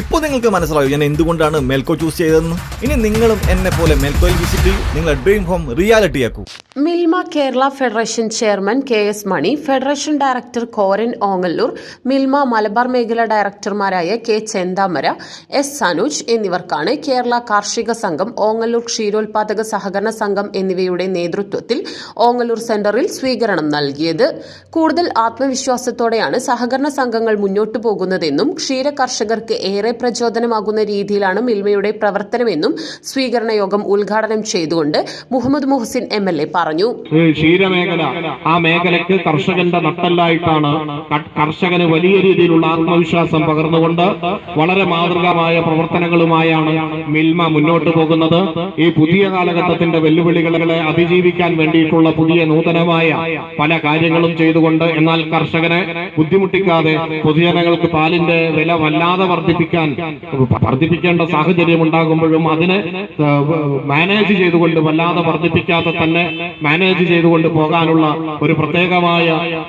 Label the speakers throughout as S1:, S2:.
S1: ഇപ്പോൾ നിങ്ങൾക്ക് മനസ്സിലാവും ഞാൻ എന്തുകൊണ്ടാണ് മെൽക്കോ ചൂസ് ചെയ്തതെന്ന്? ഇനി നിങ്ങളും എന്നെ പോലെ മെൽക്കോയിൽ വിസിറ്റ് ചെയ്യൂ. നിങ്ങളുടെ dream home reality ആക്കൂ.
S2: Milma Kerala federation chairman K S Mani federation director Koran Ongallur Milma Malabar മേഖല ഡയറക്ടർമാരായ കെ ചെന്താമര എസ് സനുജ് എന്നിവർക്കാണ് കേരള കാർഷിക സംഘം ഓങ്ങല്ലൂർ ക്ഷീരോത്പാദക സഹകരണ സംഘം എന്നിവയുടെ നേതൃത്വത്തിൽ ഓങ്ങല്ലൂർ സെന്ററിൽ സ്വീകരണം നൽകിയത്. കൂടുതൽ ആത്മവിശ്വാസത്തോടെയാണ് സഹകരണ സംഘങ്ങൾ മുന്നോട്ടു പോകുന്നതെന്നും ക്ഷീര കർഷകർക്ക് ഏറെ പ്രചോദനമാകുന്ന രീതിയിലാണ് മിൽമയുടെ പ്രവർത്തനമെന്നും സ്വീകരണ യോഗം ഉദ്ഘാടനം ചെയ്തുകൊണ്ട് Muhammad Muhsin M L A പറഞ്ഞു.
S3: ക്ഷീരമേഖല ആ മേഖലയ്ക്ക് കർഷകന്റെ നട്ടല്ലായിട്ടാണ് കർഷകന് വലിയ രീതിയിലുള്ള ആത്മവിശ്വാസം പകർന്നുകൊണ്ട് വളരെ മാതൃകാമായ പ്രവർത്തനങ്ങളുമായാണ് മിൽമ മുന്നോട്ട് പോകുന്നത്. ഈ പുതിയ കാലഘട്ടത്തിന്റെ വെല്ലുവിളികളെ അതിജീവിക്കാൻ വേണ്ടിയിട്ടുള്ള പുതിയ നൂതനമായ പല കാര്യങ്ങളും ചെയ്തുകൊണ്ട് എന്നാൽ കർഷകനെ ബുദ്ധിമുട്ടിക്കാതെ പൊതുജനങ്ങൾക്ക് പാലിന്റെ വില വല്ലാതെ വർദ്ധിപ്പിക്കാൻ വർദ്ധിപ്പിക്കേണ്ട സാഹചര്യം ഉണ്ടാകുമ്പോഴും അതിനെ മാനേജ് ചെയ്തുകൊണ്ട് വല്ലാതെ വർദ്ധിപ്പിക്കാതെ തന്നെ മാനേജ് ചെയ്തുകൊണ്ട് പോകാനുള്ള ഒരു പ്രത്യേകമായ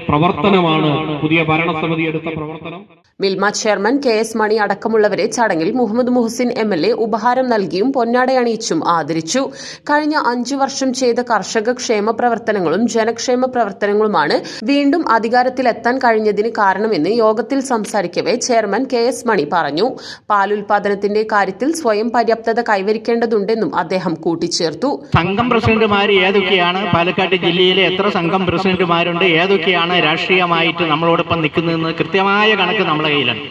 S3: പ്രവർത്തനമാണ് പുതിയ ഭരണസമിതി എടുത്ത പ്രവർത്തനം.
S2: Milma chairman K S Mani അടക്കമുള്ളവരെ ചടങ്ങിൽ Muhammad Muhsin M L A ഉപഹാരം നൽകിയും പൊന്നാടയണിയിച്ചും ആദരിച്ചു. കഴിഞ്ഞ അഞ്ചു വർഷം ചെയ്ത കർഷക ക്ഷേമ പ്രവർത്തനങ്ങളും ജനക്ഷേമ പ്രവർത്തനങ്ങളുമാണ് വീണ്ടും അധികാരത്തിലെത്താൻ കഴിഞ്ഞതിന് കാരണമെന്ന് യോഗത്തിൽ സംസാരിക്കവെ ചെയർമാൻ കെ എസ് മണി പറഞ്ഞു. പാലുൽപാദനത്തിന്റെ കാര്യത്തിൽ സ്വയം പര്യാപ്തത കൈവരിക്കേണ്ടതുണ്ടെന്നും അദ്ദേഹം കൂട്ടിച്ചേർത്തു.
S4: സംഘം പ്രസിഡന്റുമാർ ഏതൊക്കെയാണ്? പാലക്കാട് ജില്ലയിലെ എത്ര സംഘം പ്രസിഡന്റുമാരുണ്ട്? ഏതൊക്കെയാണ് രാഷ്ട്രീയമായിട്ട് നമ്മളോടൊപ്പം നിൽക്കുന്നതെന്ന് കൃത്യമായ കണക്ക് നമ്മളെ കയ്യിലുണ്ട്.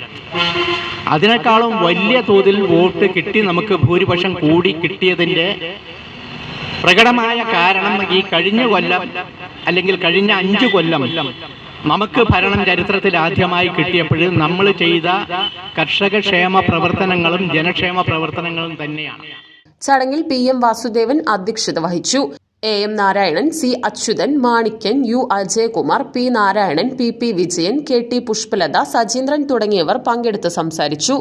S4: അതിനേക്കാളും വലിയ തോതിൽ വോട്ട് കിട്ടി നമുക്ക് ഭൂരിപക്ഷം കൂടി കിട്ടിയതിന്റെ പ്രകടമായ കാരണം ഈ കഴിഞ്ഞ കൊല്ലം അല്ലെങ്കിൽ കഴിഞ്ഞ അഞ്ച് കൊല്ലം നമുക്ക് ഭരണം ചരിത്രത്തിൽ ആദ്യമായി കിട്ടിയപ്പോൾ നമ്മൾ ചെയ്ത കർഷക ക്ഷേമ പ്രവർത്തനങ്ങളും ജനക്ഷേമ പ്രവർത്തനങ്ങളും തന്നെയാണ്.
S2: ചടങ്ങിൽ പി എം വാസുദേവൻ അധ്യക്ഷത വഹിച്ചു. A M Narayanan C Achuthan Manikyan U Ajayakumar P Narayanan P P Vijayan K T Pushpalatha Sajeendran തുടങ്ങിയവർ പങ്കെടുത്ത് സംസാരിച്ചു.